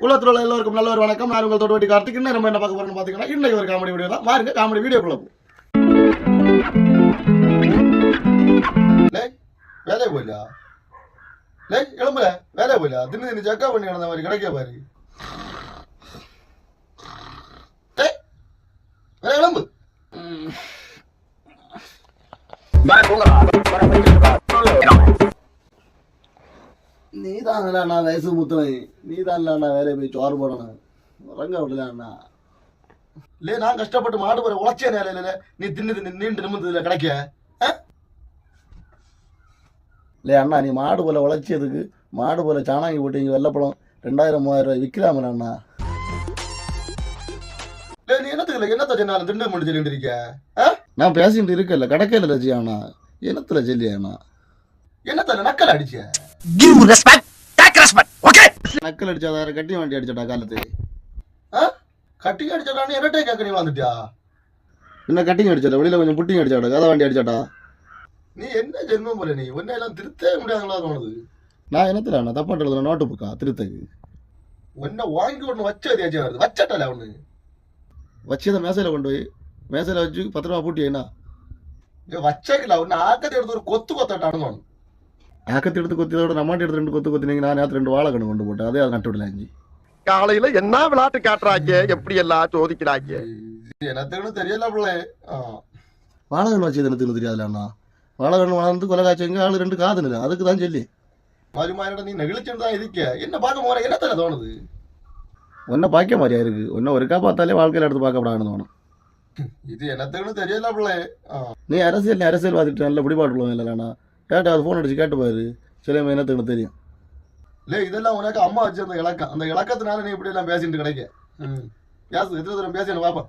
உலகத்தில் உள்ள எல்லோருக்கும் நல்ல ஒரு வணக்கம். நான் உங்கள் தோட்டவட்டி கார்த்திக். இன்னும் நம்ம என்ன பார்க்க போறோம்னு பார்த்தீங்கன்னா இன்னைக்கு ஒரு காமெடி வீடியோ தான். பாருங்க காமெடி வீடியோ போ லே வேலையை போயில லே கிளம்புல வேலையை போயில தின்னு தின்னு ஜக்கா பண்ணி கிடந்த மாதிரி கிடைக்க பாரு. டேய், வேலை கிளம்பு நீ தான் நான் வயசு முத்துறேன் நீ தான் நான் வேலையை போய் சோறு போடணும். உறங்க விடலாண்ணா இல்லையே நான் கஷ்டப்பட்டு மாடு போற உழைச்சே நேரில் நீ தின்னு தின்னு நீண்டு நிமிந்ததுல கிடைக்க. ஆ? இல்லையே அண்ணா நீ மாடு போல உழைச்சதுக்கு மாடு போல சாணாங்கி போட்டு இங்கே வெள்ளப்படம் ரெண்டாயிரம் மூவாயிரம் ரூபாய் விற்கலாமே அண்ணா. இல்லை நீ என்னத்துக்கு இல்லை? என்னத்த சொன்னாலும் திண்டு மட்டும் சொல்லிட்டு இருக்க? நான் பேசிட்டு இருக்கல கிடைக்கல அண்ணா. என்னத்துல சொல்லியா அண்ணா? என்னத்துல நக்கல் அடிச்ச? Give respect take respect okay நக்கல் அடிச்சா வேற கட்டி வண்டி அடிச்சடா காலத்து? கட்டி அடிச்சடான்னு இரட்டை கேட்க நீ வந்துட்டியா என்ன கட்டிங் அடிச்சடா? வெளியில கொஞ்சம் புட்டிங் அடிச்சாடா? கதை வண்டி அடிச்சாடா? நீ என்ன ஜென்மம் போல நீ? உன்னை எல்லாம் திருத்தவே முடியாதுங்களா தோணுது? நான் என்னத்துல நான் தப்பா எழுதுன நோட்டு புக்கா? திருத்தக்கு. உன்னை வாங்கி ஒன்று வச்ச ஏதாச்சும் வருது? வச்சட்டல ஒன்று வச்சதை மேசையில் கொண்டு போய் மேசையில் வச்சு பத்திரமா பூட்டி என்ன வச்சக்கல. ஒன்று ஆக்கத்தை எடுத்து ஒரு கொத்து கொத்தட்டானு ஆக்கத்தை எடுத்து கொத்தியதோட நம்மாட்டி எடுத்து ரெண்டு கொத்து கொத்தினீங்க நான் நேற்று ரெண்டு வாழை கண்ணு கொண்டு போட்டேன். அதே அதை நட்டு விடல அஞ்சு காலையில என்ன விளையாட்டு காட்டுறாங்க? எப்படி எல்லாம் சோதிக்கிறாங்க? எனத்துக்கு தெரியல பிள்ளை. வாழைகன் வச்சு எனக்கு தெரியாதுல அண்ணா. வாழைகன் வளர்ந்து கொலை காய்ச்சங்க ஆளு ரெண்டு காது இல்லை அதுக்கு தான் சொல்லி. மாறிமாரிட நீ நெகிழ்ச்சின்னு தான் இருக்க. என்ன பார்க்க போற? என்ன தர தோணுது? ஒன்றை பார்க்க மாதிரியா இருக்கு. ஒன்றை ஒருக்கா பார்த்தாலே வாழ்க்கையில் எடுத்து பார்க்கப்படாதுன்னு தோணும். இது என்னத்துக்குன்னு தெரியல பிள்ளை. நீ அரசியல் நீ அரசியல் பார்த்துட்டு நல்ல பிடிபாட்டுள்ளவங்க இல்லைண்ணா கேட்டு அது ஃபோன் அடிச்சு கேட்டு பாரு. சில என்னத்துக்குன்னு தெரியும். இல்லை இதெல்லாம் உனக்கு அம்மா வச்சு அந்த இலக்கம். அந்த இலக்கத்தினால நீ இப்படி எல்லாம் பேசிட்டு கிடைக்க. பேசு எத்தனை தூரம் பேசி என்ன பார்ப்போம்.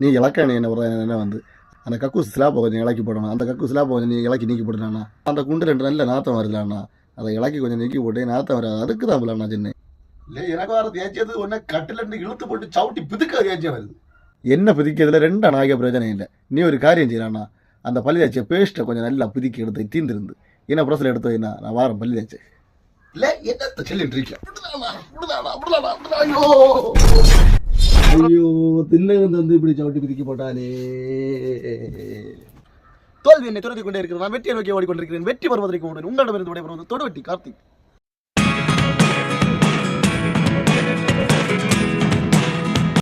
நீ இலக்க நீ என்ன என்ன வந்து? அந்த கக்கூஸ் ஸ்லாப்பை கொஞ்சம் இலக்கி போடணும். அந்த கக்கூஸ் ஸ்லாப்பை கொஞ்சம் நீ இலக்கி நீக்கி போட்டுனாண்ணா அந்த குண்டு ரெண்டு நல்ல நாத்தம் வருதுலாண்ணா. அதை இலக்கி கொஞ்சம் நீக்கி போட்டு நாத்தம் வராது. அதுக்கு தான் பிள்ளைண்ணா சின்ன. இல்லை எனக்கு வர தேய்ச்சது ஒன்று கட்டில் இழுத்து போட்டு சவுட்டி பிதுக்க தேய்ச்சம் வருது என்ன பிதிக்கிறதுல ரெண்டு அநாயக பிரச்சனை இல்லை. நீ ஒரு காரியம் செய்யலாண்ணா அந்த பள்ளி தேய்ச்ச பேஸ்ட்டை கொஞ்சம் நல்லா பிதுக்கி எடுத்து தீர்ந்துருந்து என்ன ப்ரொசல் எடுத்து வைனா? நான் வாரம் பள்ளி தேய்ச்சேன் இல்லை என்னத்தை சொல்லிட்டு இருக்கேன் ஐயோ! ஐயோ திண்ணகம் தந்து இப்படி சவுட்டி பிதிக்கி போட்டாலே தோல்வி என்னை துரத்தி கொண்டே இருக்கிறது. நான் வெற்றியை நோக்கி ஓடிக்கொண்டிருக்கிறேன். வெற்றி வருவதற்கு உடன் உங்களிடமிருந்து விடைபெறுவது தொடுவெட்டி கார்த்திக்.